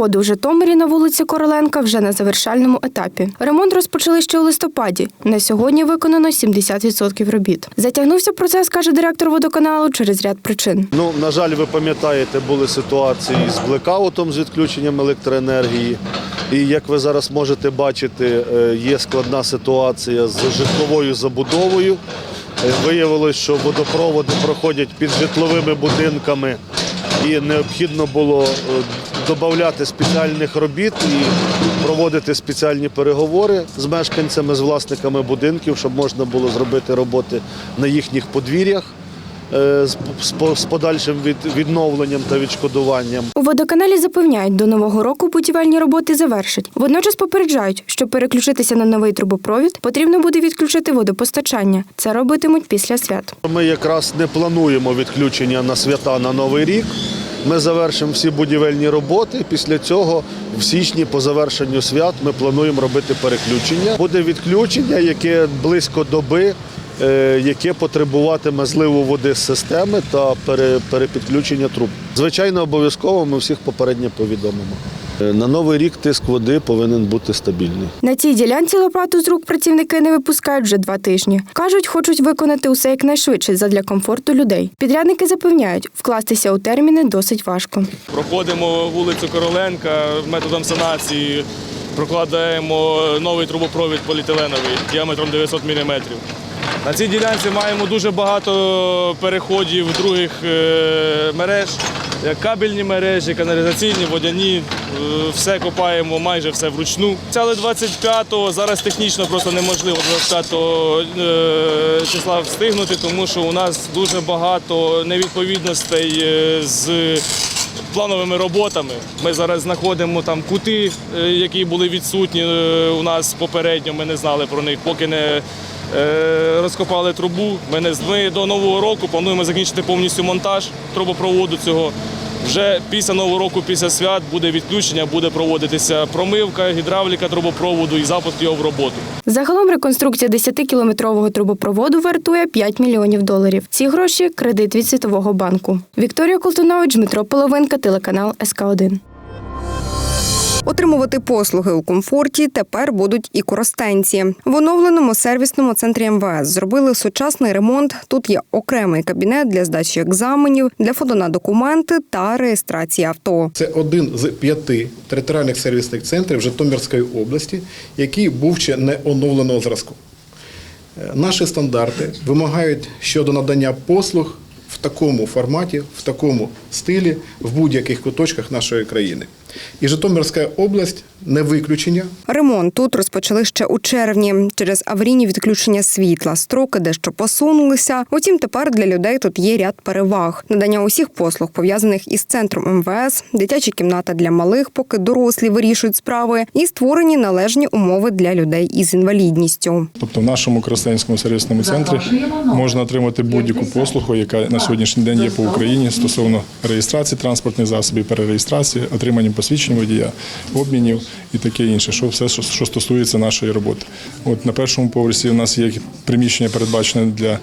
трубопроводу у Житомирі на вулиці Короленка вже на завершальному етапі. Ремонт розпочали ще у листопаді. На сьогодні виконано 70% робіт. Затягнувся процес, каже директор водоканалу, через ряд причин. Ну, на жаль, ви пам'ятаєте, були ситуації з блекаутом, з відключенням електроенергії. І як ви зараз можете бачити, е, є складна ситуація з житловою забудовою. Е, Виявилось, що водопроводи проходять під житловими будинками, і необхідно було е, додати спеціальних робіт і проводити спеціальні переговори з мешканцями, з власниками будинків, щоб можна було зробити роботи на їхніх подвір'ях з, з подальшим від, відновленням та відшкодуванням. У водоканалі запевняють, до нового року будівельні роботи завершать. Водночас попереджають, щоб переключитися на новий трубопровід, потрібно буде відключити водопостачання. Це робитимуть після свят. Ми якраз не плануємо відключення на свята на Новий рік. Ми завершимо всі будівельні роботи. Після цього в січні по завершенню свят ми плануємо робити переключення. Буде відключення, яке близько доби, е, яке потребуватиме зливу води з системи та пере- перепідключення труб. Звичайно, обов'язково ми всіх попередньо повідомимо. Е, На новий рік тиск води повинен бути стабільний. На цій ділянці лопату з рук працівники не випускають вже два тижні. Кажуть, хочуть виконати усе якнайшвидше задля комфорту людей. Підрядники запевняють, вкластися у терміни досить важко. Проходимо вулицю Короленка методом санації, прокладаємо новий трубопровід поліетиленовий діаметром 900 мм. На цій ділянці маємо дуже багато переходів других е, мереж, як кабельні мережі, каналізаційні, водяні. Е, Все копаємо майже все вручну. Цяли 25-го, зараз технічно просто неможливо 25-го е, числа встигнути, тому що у нас дуже багато невідповідностей з плановими роботами. Ми зараз знаходимо там кути, які були відсутні у нас попередньо. Ми не знали про них, поки не розкопали трубу. Ми, до нового року плануємо закінчити повністю монтаж трубопроводу цього. Вже після нового року, після свят буде відключення, буде проводитися промивка, гідравліка трубопроводу і запуск його в роботу. Загалом реконструкція 10-кілометрового трубопроводу вартує 5 мільйонів доларів. Ці гроші кредит від Світового банку. Вікторія Колтунович, Дмитро Половинка, телеканал СК 1 Отримувати послуги у комфорті тепер будуть і користенці. В оновленому сервісному центрі МВС зробили сучасний ремонт. Тут є окремий кабінет для здачі екзаменів, для фото на документи та реєстрації авто. Це один з п'яти територіальних сервісних центрів Житомирської області, який був ще не оновленого зразку. Е, Наші стандарти вимагають щодо надання послуг в такому форматі, в такому стилі в будь-яких куточках нашої країни. І Житомирська область не виключення. Ремонт тут розпочали ще у червні через аварійні відключення світла. Строки дещо посунулися. Утім, тепер для людей тут є ряд переваг: надання усіх послуг пов'язаних із центром МВС, дитячі кімната для малих, поки дорослі вирішують справи, і створені належні умови для людей із інвалідністю. Тобто в нашому Коростенському сервісному центрі можна отримати будь-яку послугу, яка на сьогоднішній день є по Україні стосовно реєстрації транспортних засобів, перереєстрації, отримання посвідчень водія, обмінів і таке інше, що все, що, стосується нашої роботи. От на першому поверсі у нас є приміщення передбачене для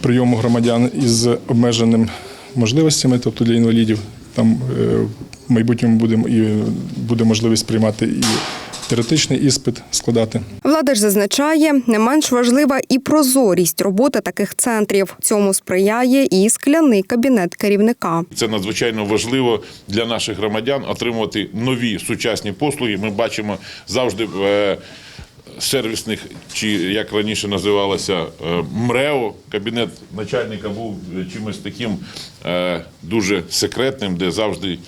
прийому громадян із обмеженими можливостями, тобто для інвалідів. Там е, в майбутньому будемо і буде можливість приймати і теоретичний іспит складати. Влада ж зазначає, не менш важлива і прозорість роботи таких центрів. Цьому сприяє і скляний кабінет керівника. Це надзвичайно важливо для наших громадян отримувати нові сучасні послуги. Ми бачимо завжди в е, сервісних, чи як раніше називалося, е, МРЕО. Кабінет начальника був чимось таким е, дуже секретним, де завжди.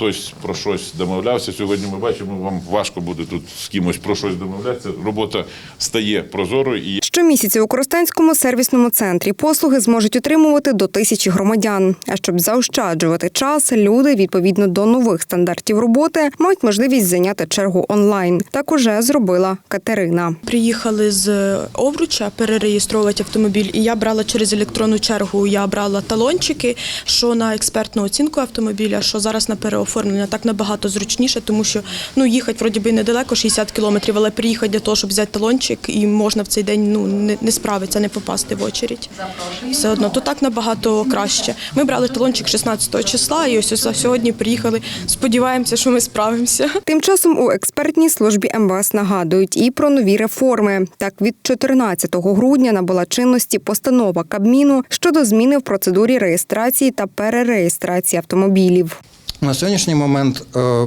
Хтось про щось домовлявся. Сьогодні ми бачимо, вам важко буде тут з кимось про щось домовлятися. Робота стає прозорою і Щомісяця у Коростенському сервісному центрі послуги зможуть отримувати до тисячі громадян. А щоб заощаджувати час, люди відповідно до нових стандартів роботи мають можливість зайняти чергу онлайн. Так уже зробила Катерина. Приїхали з Овруча перереєстровувати автомобіль, і я брала через електронну чергу. Я брала талончики, що на експертну оцінку автомобіля, що зараз на переоформлення. Оформлення так набагато зручніше, тому що ну їхати вроді би недалеко 60 кілометрів, але приїхати для того, щоб взяти талончик, і можна в цей день ну не, не справитися, не попасти в очередь. Все одно то так набагато краще. Ми брали талончик 16 числа, і ось, ось сьогодні приїхали. Сподіваємося, що ми справимося. Тим часом у експертній службі МВС нагадують і про нові реформи. Так, від 14 грудня набула чинності постанова Кабміну щодо зміни в процедурі реєстрації та перереєстрації автомобілів. На сьогоднішній момент е,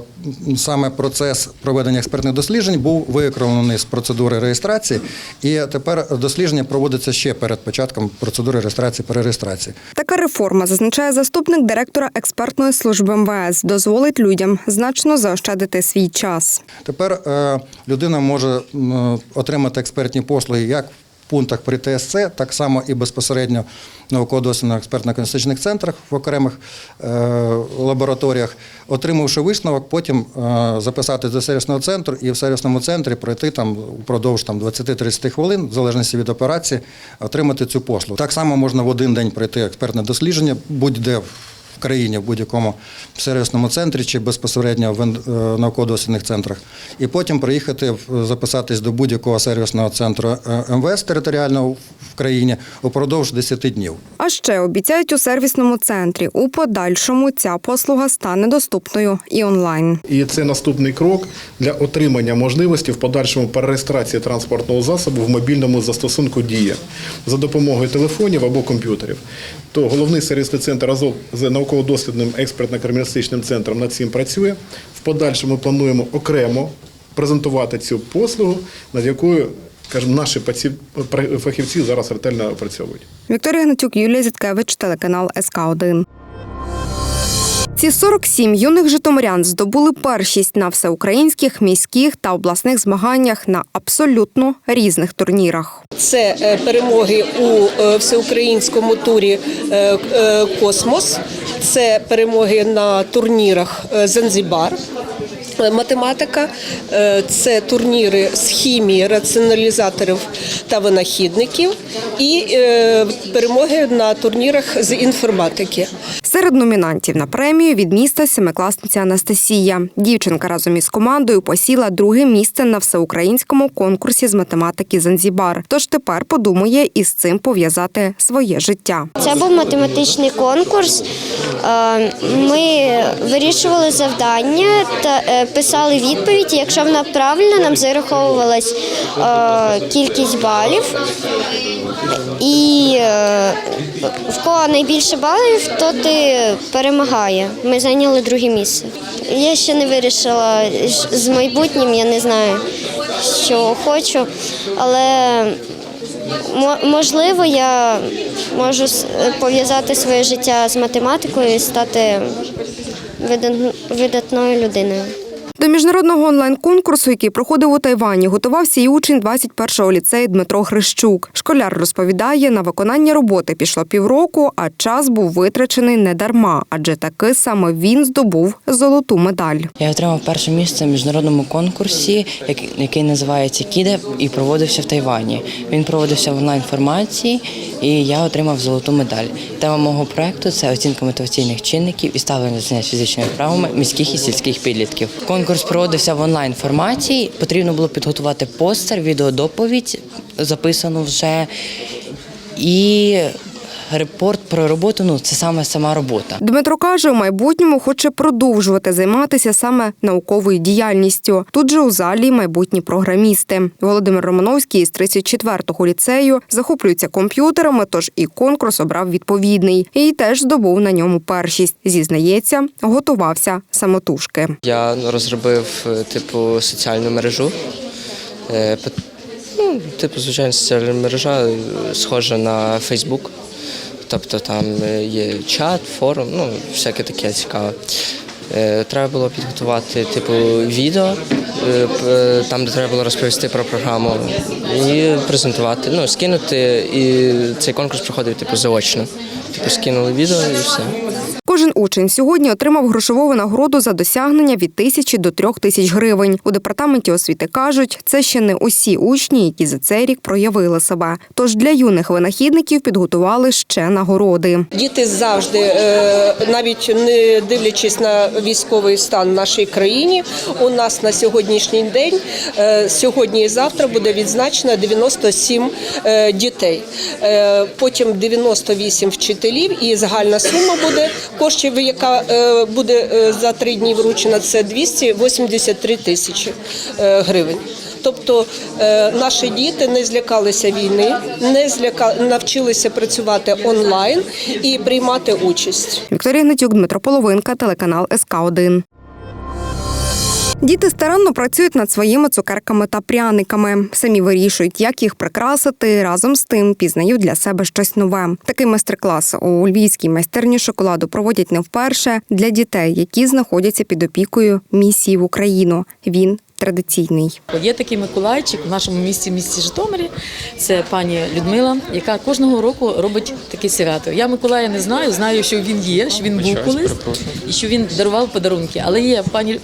саме процес проведення експертних досліджень був виконаний з процедури реєстрації, і тепер дослідження проводиться ще перед початком процедури реєстрації перереєстрації. Така реформа, зазначає заступник директора експертної служби МВС, дозволить людям значно заощадити свій час. Тепер е, людина може отримати експертні послуги як пунктах при ТСЦ, так само і безпосередньо в науково-дослідних експертно-консультаційних центрах в окремих е, лабораторіях, отримавши висновок, потім е, записати до сервісного центру і в сервісному центрі пройти там упродовж там 20-30 хвилин, в залежності від операції, отримати цю послугу. Так само можна в один день пройти експертне дослідження будь-де в країні в будь-якому сервісному центрі чи безпосередньо в е, науково-дослідних центрах, і потім приїхати в- записатись до будь-якого сервісного центру е, МВС територіального в країні упродовж 10 днів. А ще обіцяють у сервісному центрі. У подальшому ця послуга стане доступною і онлайн. І це наступний крок для отримання можливості в подальшому перереєстрації транспортного засобу в мобільному застосунку Дія за допомогою телефонів або комп'ютерів. То головний сервісний центр разом з науково-дослідним експертно-криміналістичним центром над цим працює. В подальшому плануємо окремо презентувати цю послугу, над якою Кажемо, наші фахівці зараз ретельно опрацьовують. Вікторія Гнатюк, Юлія Зіткевич, телеканал СК 1 Ці 47 юних житомирян здобули першість на всеукраїнських, міських та обласних змаганнях на абсолютно різних турнірах. Це е, перемоги у е, всеукраїнському турі е, Космос, це перемоги на турнірах Занзібар. Математика це турніри з хімії, раціоналізаторів та винахідників, і перемоги на турнірах з інформатики. Серед номінантів на премію від міста семикласниця Анастасія. Дівчинка разом із командою посіла друге місце на всеукраїнському конкурсі з математики Занзібар. Тож тепер подумає із цим пов'язати своє життя. Це був математичний конкурс. Е, Ми вирішували завдання та е, писали відповідь. Якщо вона правильна, нам зараховувалась е, кількість балів. І в кого найбільше балів, то ти перемагає. Ми зайняли друге місце. Я ще не вирішила з- майбутнім, я не знаю, що хочу, але Можливо, я можу пов'язати своє життя з математикою і стати видатною людиною. До міжнародного онлайн-конкурсу, який проходив у Тайвані, готувався і учень 21-го ліцею Дмитро Грищук. Школяр розповідає, на виконання роботи пішло півроку, а час був витрачений не дарма, адже таки саме він здобув золоту медаль. Я отримав перше місце в міжнародному конкурсі, який- називається Кіде і проводився в Тайвані. Він проводився в онлайн форматі, і я отримав золоту медаль. Тема мого проекту це оцінка мотиваційних чинників і ставлення заняття фізичними вправами міських і сільських підлітків. Конкурс проводився в онлайн форматі. Потрібно було підготувати постер, відеодоповідь, записану вже. І репорт про роботу ну це саме сама робота. Дмитро каже, у майбутньому хоче продовжувати займатися саме науковою діяльністю. Тут же у залі майбутні програмісти. Володимир Романовський із 34-го ліцею захоплюється комп'ютерами, тож і конкурс обрав відповідний. І теж здобув на ньому першість. Зізнається, готувався самотужки. Я розробив е, типу соціальну мережу. Е, Ну, типу, звичайно, соціальна мережа е, схожа на Facebook. Тобто там е, є чат, форум, ну, всяке таке цікаве. Е, Треба було підготувати типу відео, е, там, де треба було розповісти про програму і презентувати, ну, скинути. І цей конкурс проходив типу заочно. Типу скинули відео і все. Кожен учень сьогодні отримав грошову нагороду за досягнення від тисячі до трьох тисяч гривень. У департаменті освіти кажуть, це ще не усі учні, які за цей рік проявили себе. Тож для юних винахідників підготували ще нагороди. Діти завжди, е, навіть не дивлячись на військовий стан в нашій країні, у нас на сьогоднішній день, е, сьогодні і завтра буде відзначено 97 е, дітей. Потім 98 вчителів і загальна сума буде коштів, яка е, буде е, за три дні вручена, це 283 тисячі е, гривень. Тобто наші діти не злякалися війни, не зляка навчилися працювати онлайн і приймати участь. Вікторія Гнатюк, Дмитро Половинка, телеканал СК 1 Діти старанно працюють над своїми цукерками та пряниками. Самі вирішують, як їх прикрасити. Разом з тим пізнають для себе щось нове. Такий майстер-клас у львівській майстерні шоколаду проводять не вперше для дітей, які знаходяться під опікою місії в Україну. Він традиційний. Є такий Миколайчик в нашому місті, місті Житомирі. Це пані Людмила, яка кожного року робить таке свято. Я Миколая не знаю, знаю, що він є, що він був колись і що він дарував подарунки. Але є пані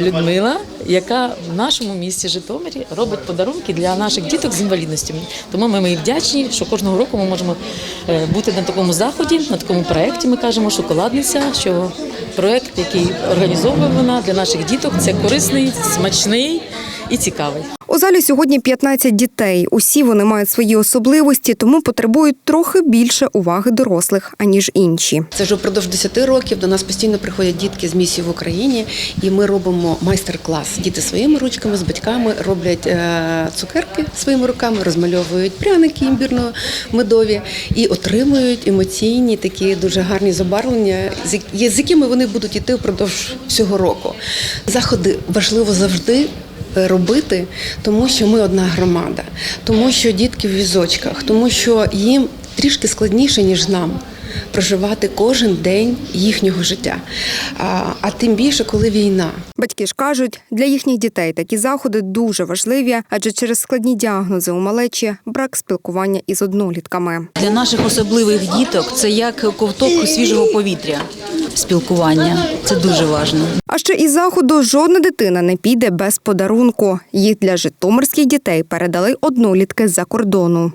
Людмила, яка в нашому місті Житомирі робить подарунки для наших діток з інвалідністю. Тому ми їй вдячні, що кожного року ми можемо е, бути на такому заході, на такому проєкті. Ми кажемо шоколадниця, що проєкт, який організовує вона для наших діток, це корисний, смачний і цікавий. У залі сьогодні 15 дітей. Усі вони мають свої особливості, тому потребують трохи більше уваги дорослих аніж інші. Це вже впродовж 10 років до нас постійно приходять дітки з місії в Україні, і ми робимо майстер-клас. Діти своїми ручками з батьками роблять е, цукерки своїми руками, розмальовують пряники імбірно-медові і отримують емоційні такі дуже гарні забарвлення, з з якими вони будуть йти впродовж всього року. Заходи важливо завжди. Е, Робити, тому що ми одна громада, тому що дітки в візочках, тому що їм трішки складніше ніж нам проживати кожен день їхнього життя. А, а тим більше, коли війна. Батьки ж кажуть, для їхніх дітей такі заходи дуже важливі, адже через складні діагнози у малечі брак спілкування із однолітками. Для наших особливих діток це як ковток свіжого повітря. Спілкування це дуже важливо. А ще із заходу жодна дитина не піде без подарунку. Їх для житомирських дітей передали однолітки з-за кордону.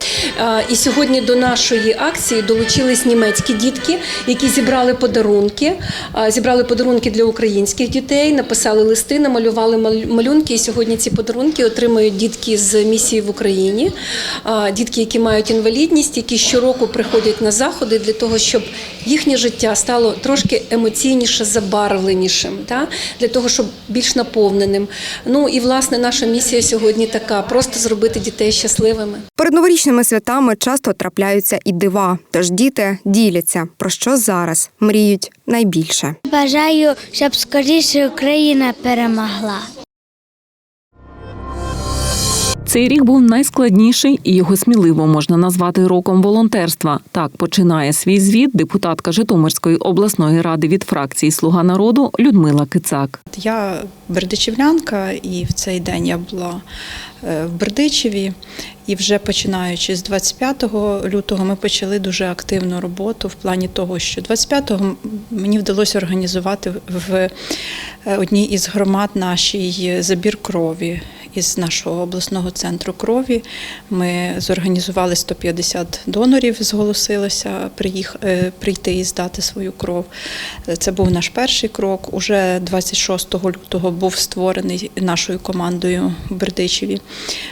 І сьогодні до нашої акції долучились німецькі дітки, які зібрали подарунки. Зібрали подарунки для українських дітей, написали листи, намалювали мал- малюнки. І сьогодні ці подарунки отримують дітки з місії в Україні, дітки, які мають інвалідність, які щороку приходять на заходи для того, щоб їхнє життя стало трошки емоційніше, забарвленішим, та? для того, щоб більш наповненим. Ну і власне наша місія сьогодні така: просто зробити дітей щасливими. Перед новорічними святами часто трапляються і дива. Тож діти діляться про що зараз мріють найбільше. Бажаю, щоб скоріше Україна перемогла. Цей рік був найскладніший і його сміливо можна назвати роком волонтерства. Так починає свій звіт депутатка Житомирської обласної ради від фракції Слуга народу Людмила Кицак. Я бердичівлянка, і в цей день я була е, в Бердичеві. І вже починаючи з 25 лютого ми почали дуже активну роботу в плані того, що 25-го мені вдалося організувати в е, одній із громад нашій забір крові із нашого обласного центру крові. Ми зорганізували 150 донорів, зголосилося приїх, е, прийти і здати свою кров. Це був наш перший крок. Уже 26 лютого був створений нашою командою в Бердичеві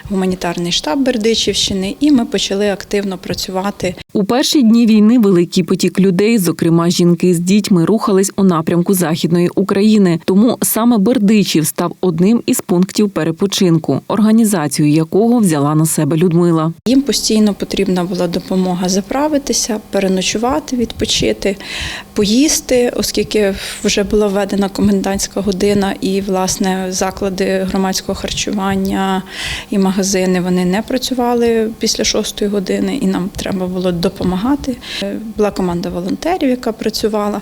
гуманітарний штаб Бердичівщини, і ми почали активно працювати. У перші дні війни великий потік людей, зокрема жінки з дітьми, рухались у напрямку західної України. Тому саме Бердичів став одним із пунктів перепочинку, організацію якого взяла на себе Людмила. Їм постійно потрібна була допомога заправитися, переночувати, відпочити, поїсти, оскільки вже була введена комендантська година, і власне заклади громадського харчування і магазини вони не працювали. Працювали після шостої години, і нам треба було допомагати. Е, Була команда волонтерів, яка працювала,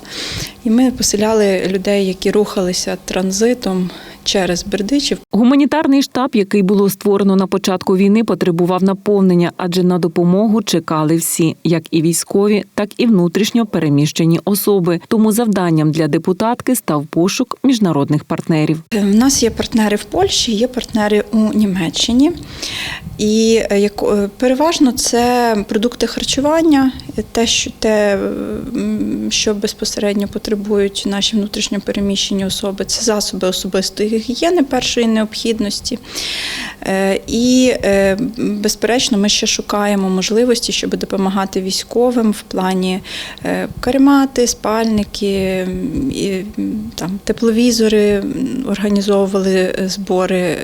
і ми поселяли людей, які рухалися транзитом через Бердичів. Гуманітарний штаб, який було створено на початку війни, потребував наповнення, адже на допомогу чекали всі, як і військові, так і внутрішньо переміщені особи. Тому завданням для депутатки став пошук міжнародних партнерів. У нас є партнери в Польщі, є партнери у Німеччині. І е, як- е, переважно це продукти харчування, те, що, те, що безпосередньо потребують наші внутрішньо переміщені особи, це засоби особистої гігієни першої необхідності. Е, І, е, безперечно, ми ще шукаємо можливості, щоб допомагати військовим в плані е, каремати, спальники, там, тепловізори, організовували збори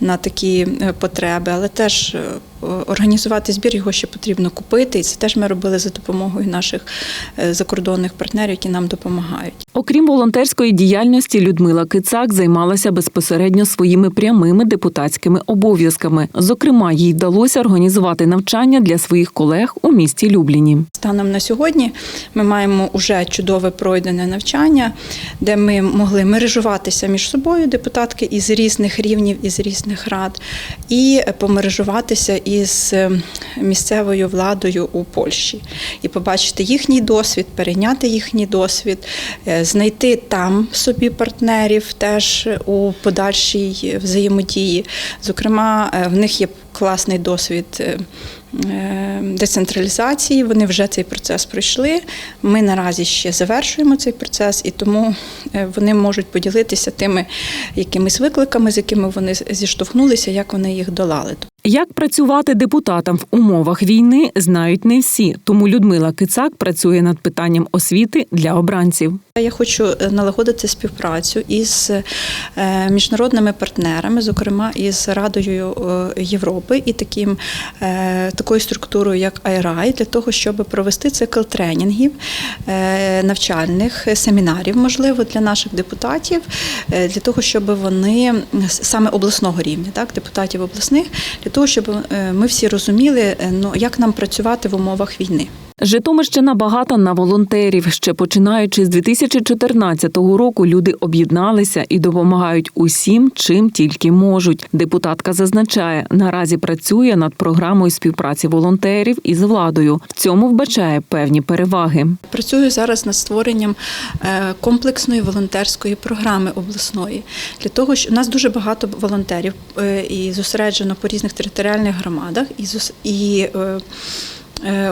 на такі потреби, але теж організувати збір його ще потрібно купити. І це теж ми робили за допомогою наших е, закордонних партнерів, які нам допомагають. Окрім волонтерської діяльності, Людмила Кицак займалася безпосередньо своїми прямими депутатськими обов'язками. Зокрема, їй вдалося організувати навчання для своїх колег у місті Любліні. Станом на сьогодні ми маємо уже чудове пройдене навчання, де ми могли мережуватися між собою, депутатки із різних рівнів, із різних рад, і помережуватися із е, місцевою владою у Польщі і побачити їхній досвід, перейняти їхній досвід, е, знайти там собі партнерів теж у подальшій взаємодії. Зокрема, е, в них є класний досвід. е, Децентралізації вони вже цей процес пройшли. Ми наразі ще завершуємо цей процес, і тому вони можуть поділитися тими якимись викликами, з якими вони зіштовхнулися, як вони їх долали. Як працювати депутатам в умовах війни, знають не всі. Тому Людмила Кицак працює над питанням освіти для обранців. Я хочу е, налагодити співпрацю із е, міжнародними партнерами, зокрема із Радою е, Європи і таким такою структурою, як IRI, для того, щоб провести цикл тренінгів, навчальних семінарів, можливо, для наших депутатів, для того, щоб вони саме обласного рівня, так, депутатів обласних, для того, щоб е, ми всі розуміли, е, ну як нам працювати в умовах війни. Житомирщина багата на волонтерів. Ще починаючи з 2014 року, люди об'єдналися і допомагають усім, чим тільки можуть. Депутатка зазначає, наразі працює над програмою співпраці волонтерів із владою. В цьому вбачає певні переваги. Працюю зараз над створенням е, комплексної волонтерської програми обласної. Для того, що у нас дуже багато волонтерів е, і зосереджено по різних територіальних громадах, і, і е,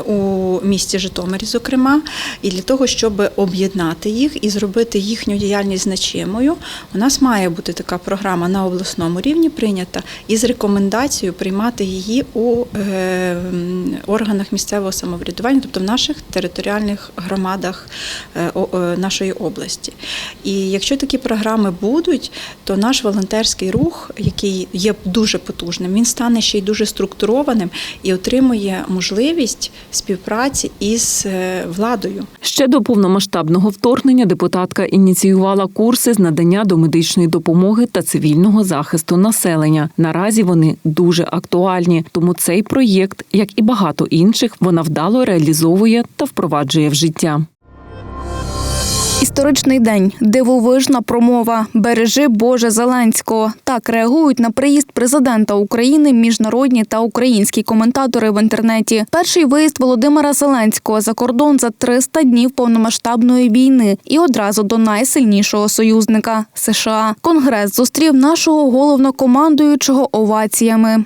у місті Житомирі, зокрема, і для того, щоб об'єднати їх і зробити їхню діяльність значимою, у нас має бути така програма на обласному рівні прийнята із рекомендацією приймати її у е, органах місцевого самоврядування, тобто в наших територіальних громадах е, е, нашої області. І якщо такі програми будуть, то наш волонтерський рух, який є дуже потужним, він стане ще й дуже структурованим і отримує можливість співпраці із е, владою. Ще до повномасштабного вторгнення депутатка ініціювала курси з надання домедичної допомоги та цивільного захисту населення. Наразі вони дуже актуальні, тому цей проєкт, як і багато інших, вона вдало реалізовує та впроваджує в життя. Історичний день, дивовижна промова. Бережи Боже Зеленського. Так реагують на приїзд президента України міжнародні та українські коментатори в інтернеті. Перший виїзд Володимира Зеленського за кордон за 300 днів повномасштабної війни і одразу до найсильнішого союзника США. Конгрес зустрів нашого головнокомандуючого оваціями.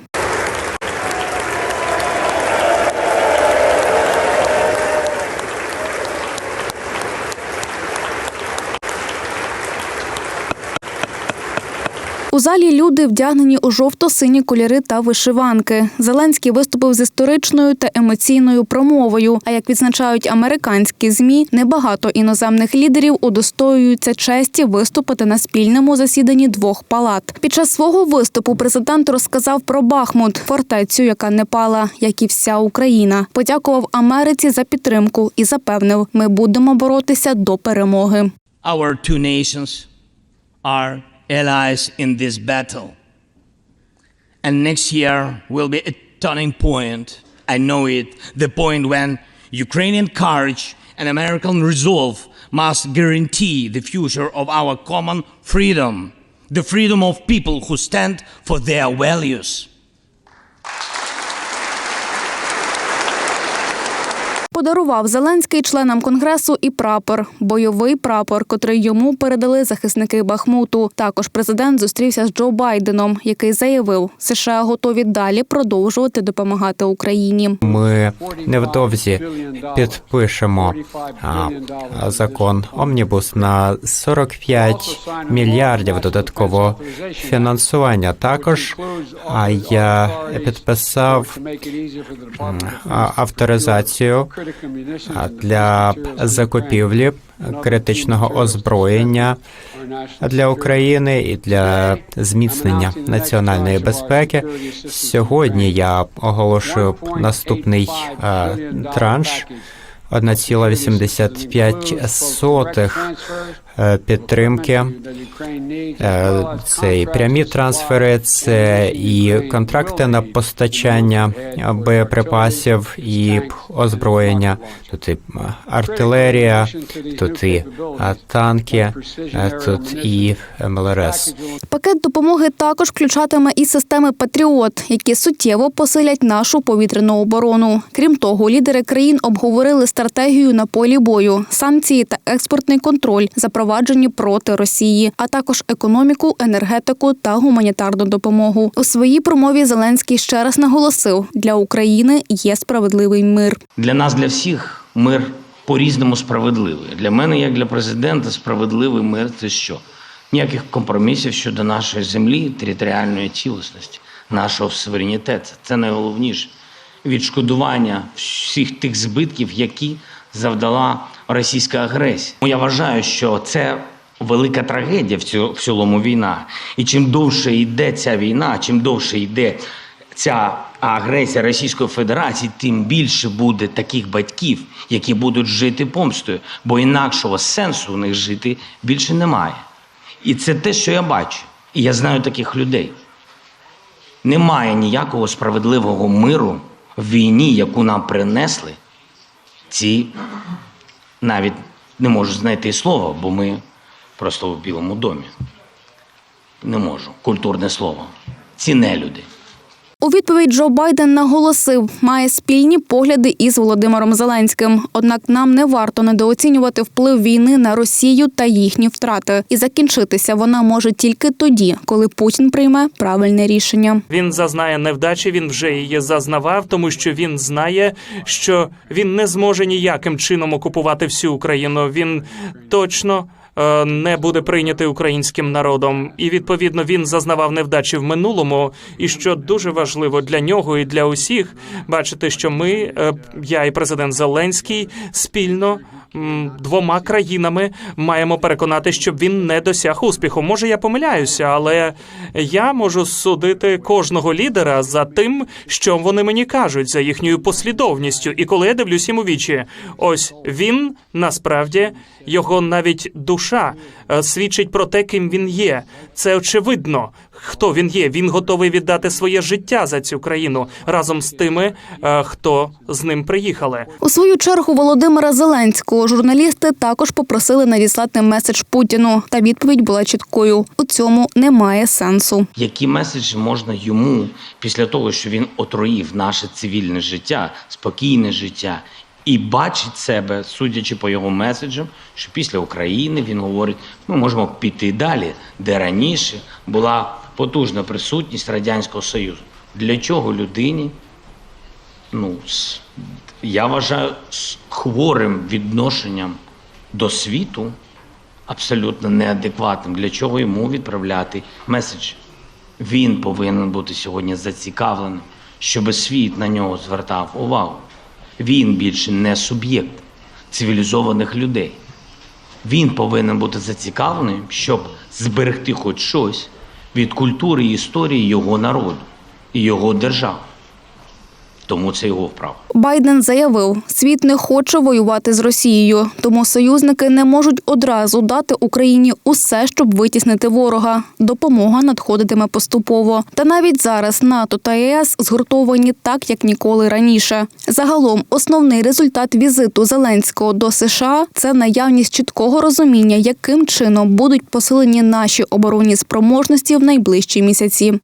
У залі люди вдягнені у жовто-сині кольори та вишиванки. Зеленський виступив з історичною та емоційною промовою. А як відзначають американські змі, небагато іноземних лідерів удостоюються честі виступити на спільному засіданні двох палат. Під час свого виступу президент розказав про Бахмут, фортецю, яка не пала, як і вся Україна. Подякував Америці за підтримку і запевнив, ми будемо боротися до перемоги. Our two nations are allies in this battle. And next year will be a turning point. I know it, the point when Ukrainian courage and American resolve must guarantee the future of our common freedom, the freedom of people who stand for their values. Подарував Зеленський членам конгресу і прапор, бойовий прапор, котрий йому передали захисники Бахмуту. Також президент зустрівся з Джо Байденом, який заявив, США готові далі продовжувати допомагати Україні. Ми невдовзі підпишемо закон Омнібус на 45 мільярдів додаткового фінансування. Також я підписав авторизацію для закупівлі критичного озброєння для України і для зміцнення національної безпеки. Сьогодні я оголошую наступний е, транш 1,85 е, підтримки. Е, Це і прямі трансфери, це і контракти на постачання боєприпасів і озброєння. Тут і артилерія, тут і е, танки, е, тут і МЛРС. Пакет допомоги також включатиме і системи Патріот, які суттєво посилять нашу повітряну оборону. Крім того, лідери країн обговорили стратегію на полі бою, санкції та експортний контроль, запроваджені проти Росії, а також економіку, енергетику та гуманітарну допомогу. У своїй промові Зеленський ще раз наголосив: для України є справедливий мир. Для нас, для всіх, мир по-різному справедливий. Для мене, як для президента, справедливий мир це що? Ніяких компромісів щодо нашої землі, територіальної цілісності, нашого суверенітету. Це найголовніше. Відшкодування всіх тих збитків, які завдала російська агресія. Я вважаю, що це велика трагедія в цілому війна. І чим довше йде ця війна, чим довше йде ця агресія Російської Федерації, тим більше буде таких батьків, які будуть жити помстою, бо інакшого сенсу в них жити більше немає. І це те, що я бачу. І я знаю таких людей. Немає ніякого справедливого миру в війні, яку нам принесли. Ці навіть не можу знайти слова, бо ми просто в Білому домі. Не можу. Культурне слово. Ці нелюди. У відповідь Джо Байден наголосив, має спільні погляди із Володимиром Зеленським. Однак нам не варто недооцінювати вплив війни на Росію та їхні втрати. І закінчитися вона може тільки тоді, коли Путін прийме правильне рішення. Він зазнає невдачі, він вже її зазнавав, тому що він знає, що він не зможе ніяким чином окупувати всю Україну. Він точно. Е, Не буде прийнятий українським народом, і відповідно він зазнавав невдачі в минулому. І що дуже важливо для нього і для усіх бачити, що ми, е, я і президент Зеленський, спільно двома країнами маємо переконати, щоб він не досяг успіху. Може, я помиляюся, але я можу судити кожного лідера за тим, що вони мені кажуть, за їхньою послідовністю. І коли я дивлюсь їм у вічі, ось він насправді його навіть душа е, свідчить про те, ким він є. Це очевидно. Хто він є? Він готовий віддати своє життя за цю країну разом з тими, е, хто з ним приїхали. У свою чергу Володимира Зеленського журналісти також попросили надіслати меседж Путіну. Та відповідь була чіткою: у цьому немає сенсу. Які меседжі можна йому після того, що він отруїв наше цивільне життя, спокійне життя, і бачить себе, судячи по його меседжам, що після України він говорить, ми можемо піти далі, де раніше була потужна присутність радянського союзу. Для чого людині? Ну я вважаю з хворим відношенням до світу абсолютно неадекватним. Для чого йому відправляти меседж? Він повинен бути сьогодні зацікавленим, щоб світ на нього звертав увагу. Він більше не суб'єкт цивілізованих людей. Він повинен бути зацікавленим, щоб зберегти хоч щось від культури і історії його народу і його держави. Тому це його вправа. Байден заявив, світ не хоче воювати з Росією, тому союзники не можуть одразу дати Україні усе, щоб витіснити ворога. Допомога надходитиме поступово. Та навіть зараз НАТО та ЄС згуртовані так, як ніколи раніше. Загалом, основний результат візиту Зеленського до США це наявність чіткого розуміння, яким чином будуть посилені наші оборонні спроможності в найближчі місяці.